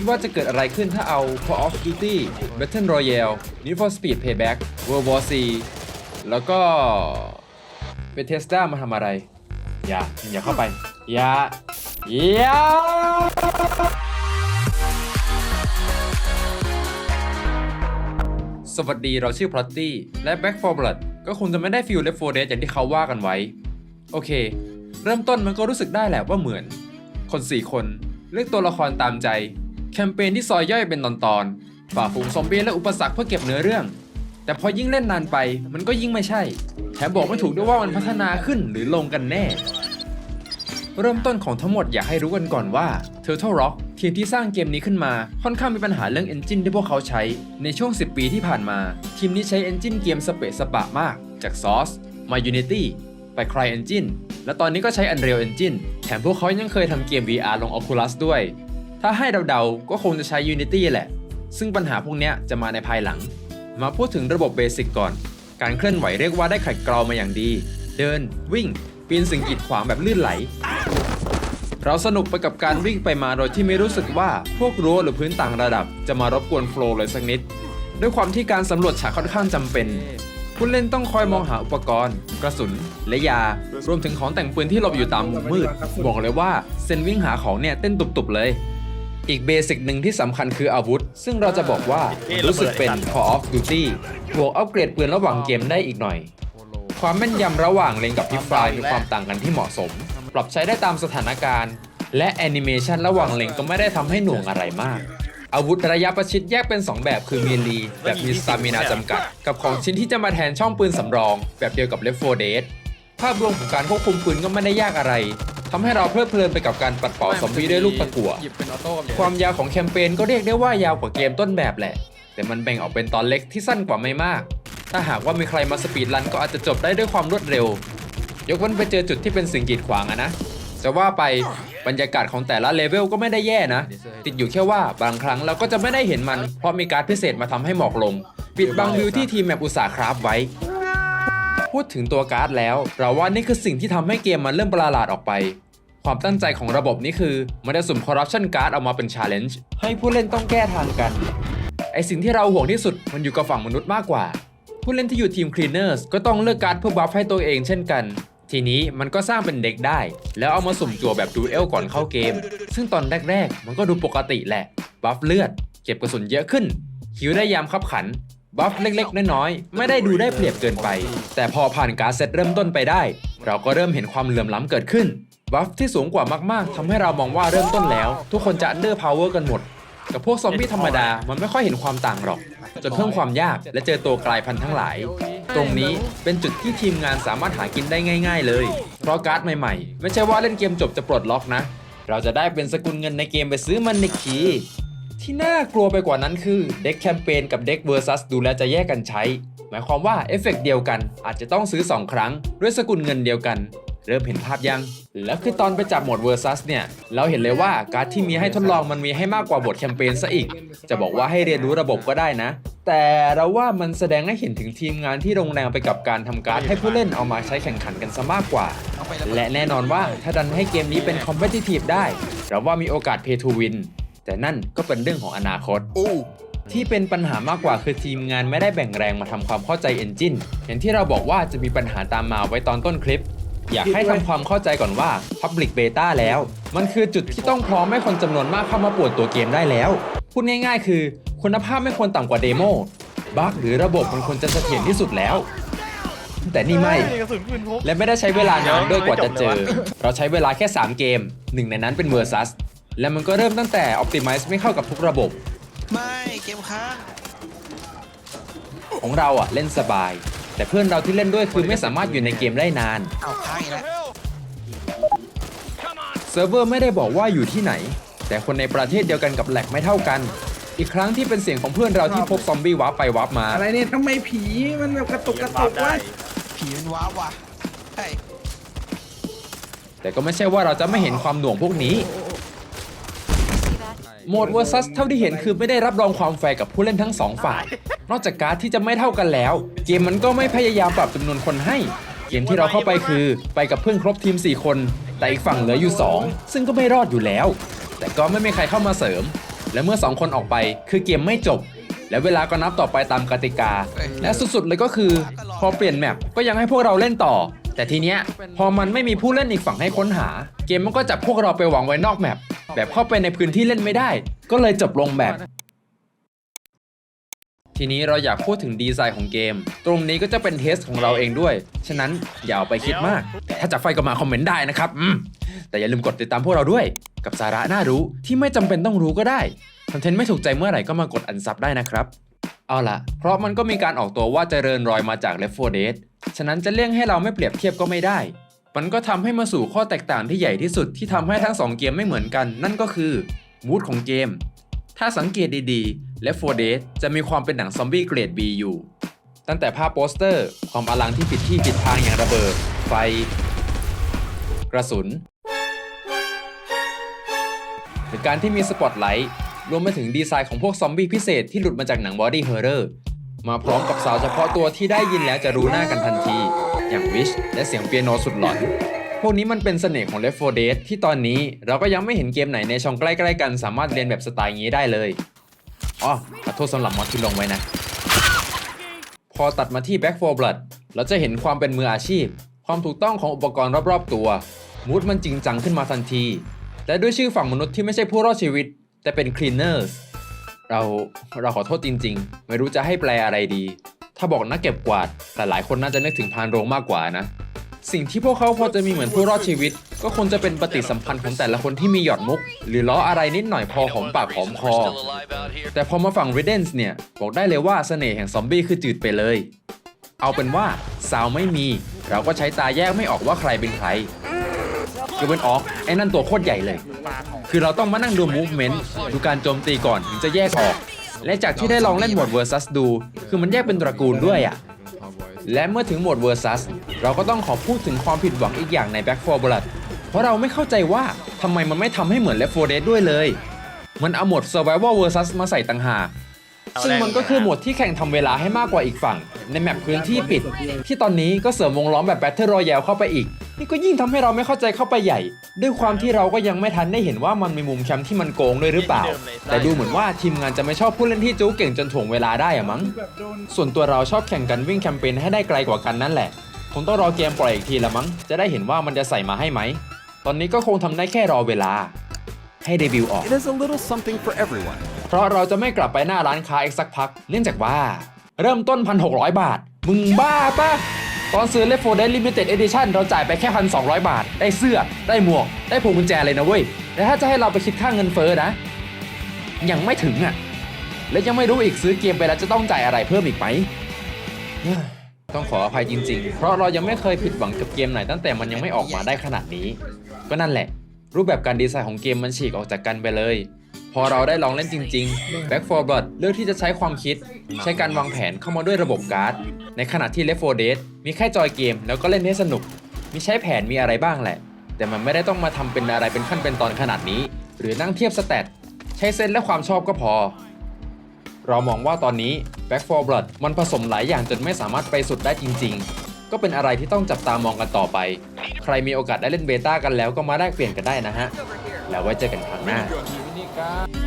คิดว่าจะเกิดอะไรขึ้นถ้าเอา Call of Duty Battle Royale Need for Speed Payback World War C แล้วก็เ e เทส t a มาทำอะไร อย่า อย่าเข้าไป อย่า อย่าสวัสดีเราชื่อพลัตตี้และ Back for Blood ก็คงจะไม่ได้ฟิลเลฟโฟเดสอย่างที่เขาว่ากันไว้ โอเค เริ่มต้นมันก็รู้สึกได้แหละว่าเหมือน คน 4 คน เลือกตัวละครตามใจ คมเปญที่ซอยย่อยเป็นตอนๆฝ่าฝูงซอมบี้และอุปสรรคเพื่อเก็บเนื้อเรื่อง แต่พอยิ่งเล่นนานไปมันก็ยิ่งไม่ใช่ แถมบอกไม่ถูกด้วยว่ามันพัฒนาขึ้นหรือลงกันแน่ เริ่มต้นของทั้งหมดอยากให้รู้กันก่อนว่า Turtle Rock ทีมที่สร้างเกมนี้ขึ้นมาค่อนข้างมีปัญหาเรื่อง Engine ที่พวกเขาใช้ ในช่วง 10 ปีที่ผ่านมา ทีมนี้ใช้ Engine เกมสเปะสปะมาก จาก Source มา Unity ไป Cry Engine และตอนนี้ก็ใช้ Unreal Engine แถมพวกเขายังเคยทำเกม VR ลง Oculus ด้วย ถ้าให้เดาๆ ก็คงจะใช้ Unity แหละ ซึ่งปัญหาพวกนี้จะมาในภายหลัง มาพูดถึงระบบเบสิกก่อน การเคลื่อนไหวเรียกว่าได้ขัดเกลามาอย่างดี เดิน วิ่ง ปีนสิ่งกีดขวางแบบลื่นไหล เราสนุกไปกับการวิ่งไปมาโดยที่ไม่รู้สึกว่าพวกรั้วหรือพื้นต่างระดับ จะมารบกวนโฟล์เลยสักนิด ด้วยความที่การสำรวจฉากค่อนข้างจำเป็นผู้เล่นต้องคอยมองหาอุปกรณ์ กระสุน และยา รวมถึงของแต่งปืนที่หลบอยู่ตามมุมมืด บอกเลยว่าเซนวิ่งหาของเนี่ยเต้นตุบๆเลย อีกเบสิกหนึ่งที่สำคัญคืออาวุธ ซึ่งเราจะบอกว่ารู้สึกเป็น Call of Duty บวกอัปเกรดปืนระหว่างเกมได้อีกหน่อย ความแม่นยำระหว่างเลนกับพิฟรายมีความต่างกันที่เหมาะสม ปรับใช้ได้ตามสถานการณ์ และแอนิเมชันระหว่างเลนก็ไม่ได้ทำให้หน่วงอะไรมากอาวุธระยะประชิดแยกเป็น 2 แบบคือมีลี แบบมีสตามินาจำกัด กับของชิ้นที่จะมาแทนช่องปืนสำรอง แบบเดียวกับ Left 4 Dead ภาพรวมของการควบคุมปืนก็ไม่ได้ยากอะไร ทำให้เราเพลิดเพลินไปกับการปัดเป่าซอมบี้ด้วยลูกตะกั่ว หยิบเป็นออโต้กับความยาวของแคมเปญก็เรียกได้ว่ายาวกว่าเกมต้นแบบแหละ แต่มันแบ่งออกเป็นตอนเล็กที่สั้นกว่าไม่มาก ถ้าหากว่ามีใครมาสปีดรันก็อาจจะจบได้ด้วยความรวดเร็ว ยกเว้นไปเจอจุดที่เป็นสิ่งกีดขวางอะนะจะว่าไปบรรยากาศของแต่ละเลเวลก็ไม่ได้แย่นะ ติดอยู่แค่ว่าบางครั้งเราก็จะไม่ได้เห็นมัน เพราะมีการดพิเศษมาทำให้หมอกลง ปิดบังวิวที่ทีมแมปอุตสาห์คราฟไว้ พูดถึงตัวการ์ดแล้ว เราว่านี่คือสิ่งที่ทำให้เกมมันเริ่มประหลาดออกไป ความตั้งใจของระบบนี้คือมันจะสุ่มคอร์รัปชันการ์ดออกมาเป็นชาเลนจ์ให้ผู้เล่นต้องแก้ทางกัน ไอสิ่งที่เราห่วงที่สุดมันอยู่กับฝั่งมนุษย์มากกว่า ผู้เล่นที่อยู่ทีม Cleaners ก็ต้องเลือกการ์ดเพื่อบัฟให้ตัวเองเช่นกันทีนี้มันก็สร้างเป็นเด็กได้ แล้วเอามาสุ่มจั่วแบบดูเอลก่อนเข้าเกม ซึ่งตอนแรก ๆ มันก็ดูปกติแหละ บัฟเลือด เก็บกระสุนเยอะขึ้นคิวได้ยามคับขัน บัฟเล็กๆ น้อยๆ ไม่ได้ดูได้เปรียบเกินไป แต่พอผ่านการดเซตเริ่มต้นไปได้ เราก็เริ่มเห็นความเหลื่อมล้ำเกิดขึ้น บัฟที่สูงกว่ามากๆทำให้เรามองว่าเริ่มต้นแล้ว ทุกคนจะ under power กันหมด กับพวกซอมบี้ธรรมดา มันไม่ค่อยเห็นความต่างหรอก จนเพิ่มความยากและเจอตัวกลายพันธุ์ทั้งหลาย ตรงนี้เป็นจุดที่ทีมงานสามารถหากินได้ง่าย ๆ เลย เพราะการ์ดใหม่ๆ ไม่ใช่ว่าเล่นเกมจบจะปลดล็อกนะ เราจะได้เป็นสกุลเงินในเกมไปซื้อมันอีกที ที่น่ากลัวไปกว่านั้นคือเด็กแคมเปญกับเด็กเวอร์ซัสดูแลจะแยกกันใช้ หมายความว่าเอฟเฟกต์เดียวกันอาจจะต้องซื้อ 2 ครั้ง ด้วยสกุลเงินเดียวกัน เริ่มเห็นภาพยัง แล้วคือตอนไปจับหมดเวอร์ซัสเนี่ย เราเห็นเลยว่าการ์ดที่มีให้ทดลองมันมีให้มากกว่าบทแคมเปญซะอีก จะบอกว่าให้เรียนรู้ระบบก็ได้นะ แต่เราว่ามันแสดงให้เห็นถึงทีมงานที่ลงแรงไปกับการทำการ์ดให้ผู้เล่นเอามาใช้แข่งขันกันซะมากกว่า และแน่นอนว่าถ้าดันให้เกมนี้เป็น competitive ได้ เราว่ามีโอกาส pay to win แต่นั่นก็เป็นเรื่องของอนาคตที่เป็นปัญหามากกว่าคือทีมงานไม่ได้แบ่งแรงมาทำความเข้าใจ Engine อย่างที่เราบอกว่าจะมีปัญหาตามมาไว้ตอนต้นคลิป อยากให้ทำความเข้าใจก่อนว่า Public Beta แล้ว มันคือจุดที่ต้องพร้อมให้คนจำนวนมากเข้ามาป่วนตัวเกมได้แล้ว พูดง่ายๆ คือ คุณภาพไม่ควรต่ำกว่าเดโมบั๊กหรือระบบมันควรจะเสถียรที่สุดแล้ว แต่นี่ไม่ กระสุนปืนพก และไม่ได้ใช้เวลานานด้วยกว่าจะเจอ เราใช้เวลาแค่ 3 เกม หนึ่งในนั้นเป็น Versus และมันก็เริ่มตั้งแต่ Optimize ไม่เข้ากับทุกระบบ ไม่เกมค้างของเราอะเล่นสบาย แต่เพื่อนเราที่เล่นด้วยคือไม่สามารถอยู่ในเกมได้นาน เอาค้างอีกแล้วเซิร์ฟเวอร์ไม่ได้บอกว่าอยู่ที่ไหน แต่คนในประเทศเดียวกันกับแหลกไม่เท่ากัน อีกครั้งที่เป็นเสียงของเพื่อนเราที่พบซอมบี้วาร์ปไปวาร์ปมา อะไรเนี่ยทำไมผีมันแบบกระตุกกระตุกวะผีมันว้าวว่ะใช่แต่ก็ไม่ใช่ว่าเราจะไม่เห็นความหน่วงพวกนี้ โหมด Versus เท่าที่เห็นคือไม่ได้รับรองความแฟร์กับผู้เล่นทั้งสองฝ่าย นอกจากการ์ดที่จะไม่เท่ากันแล้ว เกมมันก็ไม่พยายามปรับจำนวนคนให้ เกมที่เราเข้าไปคือไปกับเพื่อนครบทีม 4 คน แต่อีกฝั่งเหลืออยู่ 2 ซึ่งก็ไม่รอดอยู่แล้ว แต่ก็ไม่มีใครเข้ามาเสริม และเมื่อ 2 คนออกไปคือเกมไม่จบ และเวลาก็นับต่อไปตามกติกา และสุดๆเลยก็คือ พอเปลี่ยนแมปก็ยังให้พวกเราเล่นต่อ แต่ทีเนี้ยพอมันไม่มีผู้เล่นอีกฝั่งให้ค้นหา เกมมันก็จับพวกเราไปวางไว้นอกแมป แบบเข้าไปในพื้นที่เล่นไม่ได้ ก็เลยจบลงแบบ ทีนี้เราอยากพูดถึงดีไซน์ของเกม ตรงนี้ก็จะเป็นเทสของเราเองด้วย ฉะนั้นอย่าเอาไปคิดมาก แต่ถ้าจะไฟก็มาคอมเมนต์ได้นะครับอืมแต่อย่าลืมกดติดตามพวกเราด้วย กับสาระน่ารู้ที่ไม่จำเป็นต้องรู้ก็ได้คอนเทนต์ไม่ถูกใจเมื่อไหร่ก็มากดอันซับได้นะครับเอาล่ะเพราะมันก็มีการออกตัวว่าเจริญรอยมาจาก Left 4 Dead ฉะนั้นจะเลี่ยงให้เราไม่เปรียบเทียบก็ไม่ได้ มันก็ทำให้มาสู่ข้อแตกต่างที่ใหญ่ที่สุดที่ทำให้ทั้งสองเกมไม่เหมือนกัน นั่นก็คือมูดของเกม ถ้าสังเกตดีๆ Left 4 Dead จะมีความเป็นหนังซอมบี้เกรด B อยู่ ตั้งแต่ภาพโปสเตอร์ ความอลังที่ผิดที่ผิดทางอย่างระเบิด ไฟ กระสุน หรือการที่มีสปอตไลท์รวมไปถึงดีไซน์ของพวกซอมบี้พิเศษที่หลุดมาจากหนังบอดี้เฮอร์เรอร์มาพร้อมกับสาวเฉพาะตัวที่ได้ยินแล้วจะรู้หน้ากันทันที อย่างวิชและเสียงเปียโนสุดหลอน พวกนี้มันเป็นเสน่ห์ของ Left 4 Dead ที่ตอนนี้เราก็ยังไม่เห็นเกมไหนในช่องใกล้ๆกันสามารถเรียนแบบสไตล์นี้ได้เลยอ๋อขอโทษสำหรับมอดที่ลงไว้นะ พอตัดมาที่ Back 4 Blood เราจะเห็นความเป็นมืออาชีพ ความถูกต้องของอุปกรณ์รอบๆตัว มูดมันจริงจังขึ้นมาทันที และด้วยชื่อฝั่งมนุษย์ที่ไม่ใช่ผู้รอดชีวิต แต่เป็น Cleaners เราเราขอโทษจริงๆ ไม่รู้จะให้แปลอะไรดี ถ้าบอกนักเก็บกวาด แต่หลายคนน่าจะนึกถึงพานโรงมากกว่านะ สิ่งที่พวกเขาพอจะมีเหมือนผู้รอดชีวิต ก็คงจะเป็นปฏิสัมพันธ์ของแต่ละคนที่มีหยอดมุก หรือล้ออะไรนิดหน่อยพอหอมปากหอมคอ แต่พอมาฝั่ง Redens เนี่ย บอกได้เลยว่าเสน่ห์แห่งซอมบี้คือจืดไปเลย เอาเป็นว่าซาวไม่มี เราก็ใช้ตาแยกไม่ออกว่าใครเป็นใครยกเว้นออกไอ้นั่นตัวโคตรใหญ่เลย คือเราต้องมานั่งดู movement ดูการโจมตีก่อนถึงจะแยกออก และจากที่ได้ลองเล่นโหมด versus ดู คือมันแยกเป็นตระกูลด้วยอะ และเมื่อถึงโหมด versus เราก็ต้องขอพูดถึงความผิดหวังอีกอย่างใน Back 4 Blood เพราะเราไม่เข้าใจว่าทำไมมันไม่ทำให้เหมือน Left 4 Dead ด้วยเลย มันเอาโหมด Survival versus มาใส่ต่างหาก ซึ่งมันก็คือโหมดที่แข่งทำเวลาให้มากกว่าอีกฝั่ง ในแมปพื้นที่ปิด ที่ตอนนี้ก็เสริมวงล้อมแบบ Battle Royale เข้าไปอีก นี่ก็ยิ่งทำให้เราไม่เข้าใจเข้าไปใหญ่ ด้วยความที่เราก็ยังไม่ทันได้เห็นว่ามันมีมุมแคมป์ที่มันโกงด้วยหรือเปล่า แต่ดูเหมือนว่าทีมงานจะไม่ชอบผู้เล่นที่จู๊เก่งจนถ่วงเวลาได้อะมั้งแบบโดนส่วนตัวเราชอบแข่งกันวิ่งแคมเปญให้ได้ไกลกว่ากันนั่นแหละคงต้องรอเกมปล่อยอีกทีละมั้ง จะได้เห็นว่ามันจะใส่มาให้ไหม ตอนนี้ก็คงทำได้แค่รอเวลา ให้เดบิวต์ออก It is a little something for everyone. เพราะเราจะไม่กลับไปหน้าร้านค้าอีกสักพัก เนื่องจากว่า เริ่มต้น 1,600 บาท มึงบ้าปะตอนซื้อ Left 4 Dead Limited Edition เราจ่ายไปแค่ 1,200 บาท ได้เสื้อ ได้หมวก ได้พวงกุญแจเลยนะเว้ย แต่ถ้าจะให้เราไปคิดค่าเงินเฟ้อนะ ยังไม่ถึงอะ และยังไม่รู้อีกซื้อเกมไปแล้วจะต้องจ่ายอะไรเพิ่มอีกไหมต้องขออภัยจริงๆ เพราะเรายังไม่เคยผิดหวังกับเกมไหนตั้งแต่มันยังไม่ออกมาได้ขนาดนี้ ก็นั่นแหละ รูปแบบการดีไซน์ของเกมมันฉีกออกจากกันไปเลย พอเราได้ลองเล่นจริงๆ Back 4 Blood เลือกที่จะใช้ความคิด ใช้การวางแผนเข้ามาด้วยระบบการ์ด ในขณะที่ Left 4 Dead มีแค่จอยเกมแล้วก็เล่นให้สนุก มีใช้แผนมีอะไรบ้างแหละ แต่มันไม่ได้ต้องมาทำเป็นอะไรเป็นขั้นเป็นตอนขนาดนี้ หรือนั่งเทียบสแตทใช้เซนส์และความชอบก็พอ เรามองว่าตอนนี้ Back 4 Blood มันผสมหลายอย่างจนไม่สามารถไปสุดได้จริง ๆ ก็เป็นอะไรที่ต้องจับตามองกันต่อไป ใครมีโอกาสได้เล่นเบต้ากันแล้วก็มาแลกเปลี่ยนกันได้นะฮะ แล้วไว้เจอกันครั้งหน้า 약간